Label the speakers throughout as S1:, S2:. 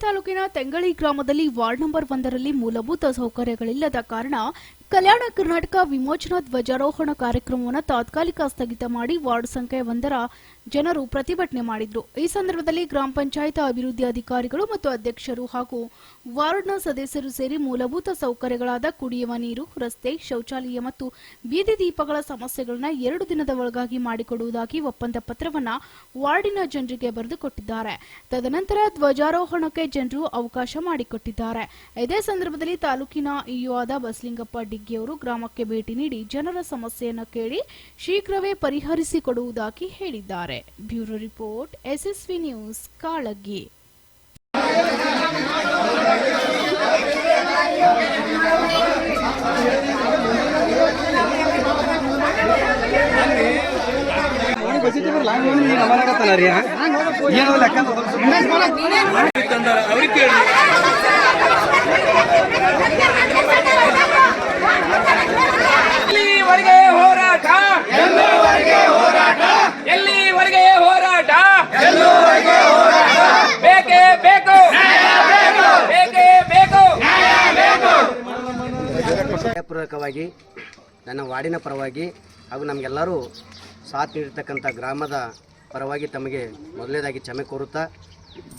S1: ತಾಲೂಕಿನ ತೆಂಗಳಿ ಗ್ರಾಮದಲ್ಲಿ ward number ಒಂದರಲ್ಲಿ ಮೂಲಭೂತ ಸೌಕರ್ಯಗಳಿಲ್ಲದ ಕಾರಣ ಕಲ್ಯಾಣ ಕರ್ನಾಟಕ ವಿಮೋಚನಾ ಧ್ವಜಾರೋಹಣ ಕಾರ್ಯಕ್ರಮವನ್ನು ತಾತ್ಕಾಲಿಕ ಸ್ಥಗಿತ ಮಾಡಿ ವಾರ್ಡ್ ಸಂಖ್ಯೆ ಒಂದರ ಜನರು ಪ್ರತಿಭಟನೆ ಮಾಡಿದ್ರು. ಈ ಸಂದರ್ಭದಲ್ಲಿ ಗ್ರಾಮ ಪಂಚಾಯತ್ ಅಭಿವೃದ್ಧಿ ಅಧಿಕಾರಿಗಳು ಮತ್ತು ಅಧ್ಯಕ್ಷರು ಹಾಗೂ ವಾರ್ಡ್ನ ಸದಸ್ಯರು ಸೇರಿ ಮೂಲಭೂತ ಸೌಕರ್ಯಗಳಾದ ಕುಡಿಯುವ ನೀರು, ರಸ್ತೆ, ಶೌಚಾಲಯ ಮತ್ತು ಬೀದಿ ದೀಪಗಳ ಸಮಸ್ಯೆಗಳನ್ನ ಎರಡು ದಿನದ ಒಳಗಾಗಿ ಮಾಡಿಕೊಡುವುದಾಗಿ ಒಪ್ಪಂದ ಪತ್ರವನ್ನ ವಾರ್ಡಿನ ಜನರಿಗೆ ಬರೆದುಕೊಟ್ಟಿದ್ದಾರೆ ತದನಂತರ ಧ್ವಜಾರೋಹಣಕ್ಕೆ ಜನರು ಅವಕಾಶ ಮಾಡಿಕೊಟ್ಟಿದ್ದಾರೆ. ಇದೇ ಸಂದರ್ಭದಲ್ಲಿ ತಾಲೂಕಿನ ಇಒ ಆದ ಬಸಲಿಂಗಪ್ಪ ಡಿಗ್ಗಿಯವರು ಗ್ರಾಮಕ್ಕೆ ಭೇಟಿ ನೀಡಿ ಜನರ ಸಮಸ್ಯೆಯನ್ನು ಕೇಳಿ ಶೀಘ್ರವೇ ಪರಿಹರಿಸಿಕೊಡುವುದಾಗಿ ಹೇಳಿದ್ದಾರೆ. Bureau report, S S V news, Kalagi.
S2: ಏನು ಲೆಕ್ಕ
S3: ಎಲ್ಲಿವರೆಗೆ ಹೋರಾಟ? ಎಲ್ಲಿವರೆಗೆ ಹೋರಾಟ? ಬೇಕೇ ಬೇಕು. ಬೇಕೇ ಬೇಕು.
S2: ಪೂರ್ವಕವಾಗಿ ನನ್ನ ವಾರ್ಡಿನ ಪರವಾಗಿ ಹಾಗೂ ನಮಗೆಲ್ಲರೂ ಸಾಥ್ ನೀಡಿರ್ತಕ್ಕಂಥ ಗ್ರಾಮದ ಪರವಾಗಿ ತಮಗೆ ಮೊದಲನೇದಾಗಿ ಕ್ಷಮೆ ಕೋರುತ್ತಾ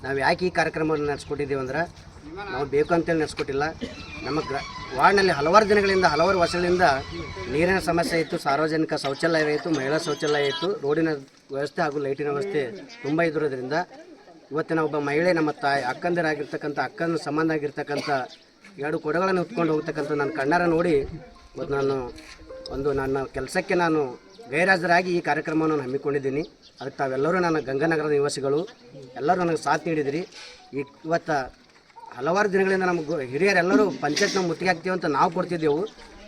S2: ನಾವು ಯಾಕೆ ಈ ಕಾರ್ಯಕ್ರಮವನ್ನು ನಡೆಸ್ಕೊಟ್ಟಿದ್ದೀವಿ ಅಂದ್ರೆ ನಾವು ಬೇಕು ಅಂತೇಳಿ ನಡೆಸ್ಕೊಟ್ಟಿಲ್ಲ. ನಮ್ಮ ಗ್ರ, ವಾರ್ಡ್ನಲ್ಲಿ ಹಲವಾರು ದಿನಗಳಿಂದ, ಹಲವಾರು ವರ್ಷಗಳಿಂದ ನೀರಿನ ಸಮಸ್ಯೆ ಇತ್ತು, ಸಾರ್ವಜನಿಕ ಶೌಚಾಲಯ ಇತ್ತು, ಮಹಿಳಾ ಶೌಚಾಲಯ ಇತ್ತು. ರೋಡಿನ ವ್ಯವಸ್ಥೆ ಹಾಗೂ ಲೈಟಿನ ವ್ಯವಸ್ಥೆ ತುಂಬ ಇದ್ದಿರೋದ್ರಿಂದ ಇವತ್ತಿನ ಒಬ್ಬ ಮಹಿಳೆ, ನಮ್ಮ ತಾಯಿ, ಅಕ್ಕಂದಿರಾಗಿರ್ತಕ್ಕಂಥ, ಅಕ್ಕನ ಸಂಬಂಧ ಆಗಿರ್ತಕ್ಕಂಥ ಎರಡು ಕೊಡಗಳನ್ನು ಉತ್ಕೊಂಡು ಹೋಗ್ತಕ್ಕಂಥ ನನ್ನ ಕಣ್ಣಾರ ನೋಡಿ, ಇವತ್ತು ನಾನು ಒಂದು ನನ್ನ ಕೆಲಸಕ್ಕೆ ನಾನು ಗೈರಾಜರಾಗಿ ಈ ಕಾರ್ಯಕ್ರಮವನ್ನು ನಾನು ಹಮ್ಮಿಕೊಂಡಿದ್ದೀನಿ. ಅದಕ್ಕೆ ತಾವೆಲ್ಲರೂ ನನ್ನ ಗಂಗಾನಗರದ ನಿವಾಸಿಗಳು, ಎಲ್ಲರೂ ನನಗೆ ಸಾಥ್ ನೀಡಿದಿರಿ. ಈ ಇವತ್ತು ಹಲವಾರು ದಿನಗಳಿಂದ ನಮ್ಮ ಹಿರಿಯರೆಲ್ಲರೂ ಪಂಚಾಯತ್ನ ಮುತ್ತಿಗೆ ಹಾಕ್ತೀವಿ ಅಂತ ನಾವು ಕೊಡ್ತಿದ್ದೆವು.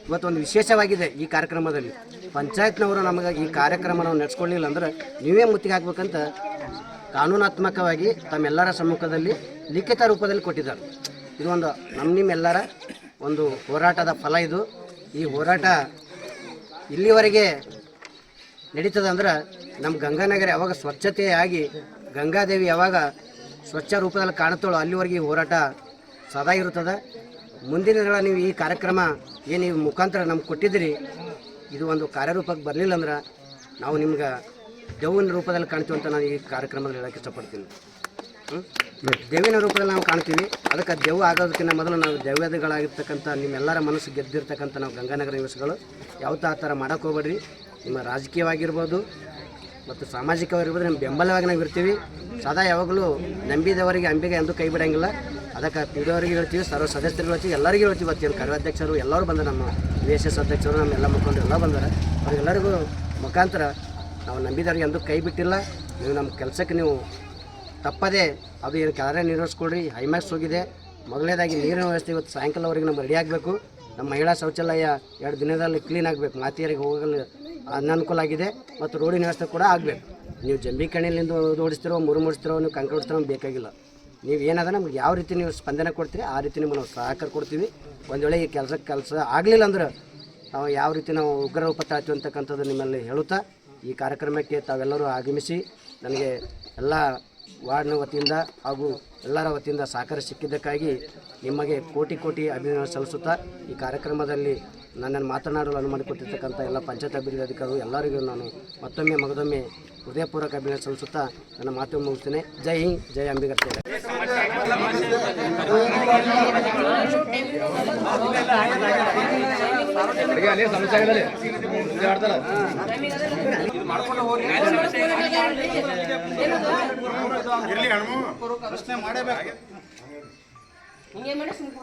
S2: ಇವತ್ತು ಒಂದು ವಿಶೇಷವಾಗಿದೆ ಈ ಕಾರ್ಯಕ್ರಮದಲ್ಲಿ. ಪಂಚಾಯತ್ನವರು ನಮಗೆ ಈ ಕಾರ್ಯಕ್ರಮ ನಾವು ನಡೆಸ್ಕೊಳ್ಳಿಲ್ಲ ಅಂದ್ರೆ ನೀವೇ ಮುತ್ತಿಗೆ ಹಾಕ್ಬೇಕಂತ ಕಾನೂನಾತ್ಮಕವಾಗಿ ತಮ್ಮೆಲ್ಲರ ಸಮ್ಮುಖದಲ್ಲಿ ಲಿಖಿತ ರೂಪದಲ್ಲಿ ಕೊಟ್ಟಿದ್ದಾರೆ. ಇದು ಒಂದು ನಮ್ಮ ನಿಮ್ಮೆಲ್ಲರ ಒಂದು ಹೋರಾಟದ ಫಲ ಇದು. ಈ ಹೋರಾಟ ಇಲ್ಲಿವರೆಗೆ ನಡೀತದೆ ಅಂದ್ರೆ ನಮ್ಮ ಗಂಗಾನಗರ ಯಾವಾಗ ಸ್ವಚ್ಛತೆಯಾಗಿ ಗಂಗಾದೇವಿ ಯಾವಾಗ ಸ್ವಚ್ಛ ರೂಪದಲ್ಲಿ ಕಾಣುತ್ತೋಳು ಅಲ್ಲಿವರೆಗೆ ಹೋರಾಟ ಸದಾ ಇರುತ್ತದೆ. ಮುಂದಿನ ದಿನಗಳ ನೀವು ಈ ಕಾರ್ಯಕ್ರಮ ಏನು ಈ ಮುಖಾಂತರ ನಮ್ಗೆ ಕೊಟ್ಟಿದ್ದೀರಿ, ಇದು ಒಂದು ಕಾರ್ಯರೂಪಕ್ಕೆ ಬರಲಿಲ್ಲ ಅಂದ್ರೆ ನಾವು ನಿಮ್ಗೆ ದೆವ್ವಿನ ರೂಪದಲ್ಲಿ ಕಾಣ್ತೀವಿ ಅಂತ ನಾನು ಈ ಕಾರ್ಯಕ್ರಮದಲ್ಲಿ ಹೇಳಕ್ಕೆ ಇಷ್ಟಪಡ್ತೀನಿ. ದೇವಿನ ರೂಪದಲ್ಲಿ ನಾವು ಕಾಣ್ತೀವಿ. ಅದಕ್ಕೆ ದೆವ್ವ ಆಗೋದಕ್ಕಿಂತ ಮೊದಲು ನಾವು ದೆವ್ಯಗಳಾಗಿರ್ತಕ್ಕಂಥ ನಿಮ್ಮೆಲ್ಲರ ಮನಸ್ಸು ಗೆದ್ದಿರ್ತಕ್ಕಂಥ ನಾವು ಗಂಗಾನಗರ ನಿವಾಸಿಗಳು. ಯಾವತ್ತೂ ಆ ಥರ ಮಾಡೋಕ್ಕೆ ಹೋಗ್ಬೇಡ್ರಿ. ನಿಮ್ಮ ರಾಜಕೀಯವಾಗಿರ್ಬೋದು ಮತ್ತು ಸಾಮಾಜಿಕವಾಗಿರ್ಬೋದು ನಮ್ಮ ಬೆಂಬಲವಾಗಿ ನಾವು ಇರ್ತೀವಿ. ಸದಾ ಯಾವಾಗಲೂ ನಂಬಿದವರಿಗೆ ಅಂಬಿಗೆ ಎಂದೂ ಕೈ ಬಿಡೋಂಗಿಲ್ಲ. ಅದಕ್ಕೆ ಪೀಡಿಯವರಿಗೆ ಹೇಳ್ತೀವಿ, ಸರ್ವ ಸದಸ್ಯರಿಗೆ ಹೇಳ್ತೀವಿ, ಎಲ್ಲರಿಗೂ ಹೇಳ್ತೀವಿ. ಏನು ಕಾರ್ಯಾಧ್ಯಕ್ಷರು ಎಲ್ಲರೂ ಬಂದ ನಮ್ಮ ವಿ ಎಸ್ ಎಸ್ ಅಧ್ಯಕ್ಷರು, ನಮ್ಮ ಎಲ್ಲ ಮುಖಂಡರು ಎಲ್ಲ ಬಂದಾರೆ. ಅವರಿಗೆಲ್ಲರಿಗೂ ಮುಖಾಂತರ ನಾವು ನಂಬಿದವರಿಗೆ ಎಂದೂ ಕೈ ಬಿಟ್ಟಿಲ್ಲ. ನೀವು ನಮ್ಮ ಕೆಲಸಕ್ಕೆ ನೀವು ತಪ್ಪದೆ ಅದು ಏನು ಕಾರ್ಯ ನಿರ್ವಹಿಸ್ಕೊಡ್ರಿ ಹೈಮ್ಯಾಕ್ಸ್ ಹೋಗಿದೆ. ಮೊದಲನೇದಾಗಿ ನೀರಿನ ವ್ಯವಸ್ಥೆ ಇವತ್ತು ಸಾಯಂಕಾಲವರೆಗೆ ನಮ್ಮ ರೆಡಿ ಆಗಬೇಕು. ನಮ್ಮ ಮಹಿಳಾ ಶೌಚಾಲಯ ಎರಡು ದಿನದಲ್ಲಿ ಕ್ಲೀನ್ ಆಗಬೇಕು. ಮಾತಿಯರಿಗೆ ಹೋಗಲು ಅನನುಕೂಲ ಆಗಿದೆ ಮತ್ತು ರೋಡಿನ ವ್ಯವಸ್ಥೆ ಕೂಡ ಆಗಬೇಕು. ನೀವು ಜಂಬಿ ಕಣಿಲಿಂದ ಓಡಿಸ್ತಿರೋ, ಮುರು ಮುಡಿಸ್ತಿರೋ ನೀವು ಕಂಕರ್ ಓಡಿಸ್ತಿರೋ ಬೇಕಾಗಿಲ್ಲ. ನೀವು ಏನದ ನಮ್ಗೆ ಯಾವ ರೀತಿ ನೀವು ಸ್ಪಂದನೆ ಕೊಡ್ತೀರಿ, ಆ ರೀತಿ ನಿಮ್ಮನ್ನು ನಾವು ಸಹಕಾರ ಕೊಡ್ತೀವಿ. ಒಂದು ವೇಳೆ ಈ ಕೆಲಸ ಕೆಲಸ ಆಗಲಿಲ್ಲ ಅಂದ್ರೆ ನಾವು ಯಾವ ರೀತಿ ನಾವು ಉಗ್ರ ರೂಪ ತಾಳ್ತೀವಿ ಅಂತಕ್ಕಂಥದ್ದು ನಿಮ್ಮಲ್ಲಿ ಹೇಳುತ್ತಾ, ಈ ಕಾರ್ಯಕ್ರಮಕ್ಕೆ ತಾವೆಲ್ಲರೂ ಆಗಮಿಸಿ ನನಗೆ ಎಲ್ಲ ವಾರ್ಡ್ನ ವತಿಯಿಂದ ಹಾಗೂ ಎಲ್ಲರ ವತಿಯಿಂದ ಸಹಕಾರ ಸಿಕ್ಕಿದ್ದಕ್ಕಾಗಿ ನಿಮಗೆ ಕೋಟಿ ಕೋಟಿ ಅಭಿನಂದನೆ ಸಲ್ಲಿಸುತ್ತಾ ಈ ಕಾರ್ಯಕ್ರಮದಲ್ಲಿ ನನ್ನನ್ನು ಮಾತನಾಡಲು ಅನುಮತಿ ಕೊಟ್ಟಿರ್ತಕ್ಕಂಥ ಎಲ್ಲ ಪಂಚಾಯತ್ ಅಭಿವೃದ್ಧಿ ಅಧಿಕಾರಿಗಳು ಎಲ್ಲರಿಗೂ ನಾನು ಮತ್ತೊಮ್ಮೆ ಮಗದೊಮ್ಮೆ ಹೃದಯಪೂರ್ವಕ ಅಭಿನಂದನೆ ಸಲ್ಲಿಸುತ್ತಾ ನನ್ನ ಮಾತು ಮುಗಿಸ್ತೇನೆ. ಜೈ ಹಿಂದ್ ಜೈ ಅಂಬಿಗರ್ತೇನೆ
S4: ಹಿಂಗೆ ಮಾಡಿ ಸುಮ್ಮನೆ